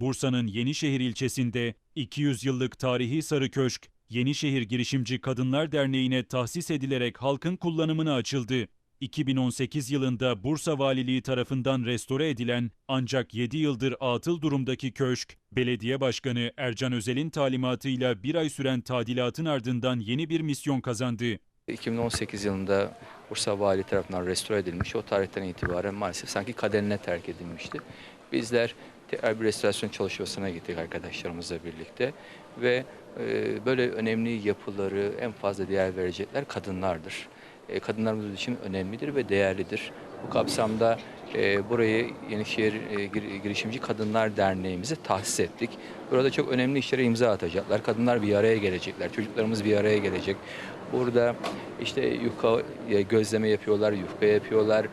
Bursa'nın Yenişehir ilçesinde 200 yıllık tarihi Sarı Köşk, Yenişehir Girişimci Kadınlar Derneği'ne tahsis edilerek halkın kullanımına açıldı. 2018 yılında Bursa Valiliği tarafından restore edilen ancak 7 yıldır atıl durumdaki köşk, Belediye Başkanı Ercan Özel'in talimatıyla bir ay süren tadilatın ardından yeni bir misyon kazandı. 2018 yılında Bursa Vali tarafından restore edilmiş. O tarihten itibaren maalesef sanki kaderine terk edilmişti. Bizler tekrar bir restorasyon çalışmasına gittik arkadaşlarımızla birlikte ve e, böyle önemli yapıları en fazla değer verecekler kadınlardır. E, kadınlarımız için önemlidir ve değerlidir. Bu kapsamda e, burayı Yenişehir Gir- Girişimci Kadınlar Derneğimize tahsis ettik. Burada çok önemli işlere imza atacaklar. Kadınlar bir araya gelecekler, çocuklarımız bir araya gelecek. Burada işte yufka gözleme yapıyorlar, yufka yapıyorlar.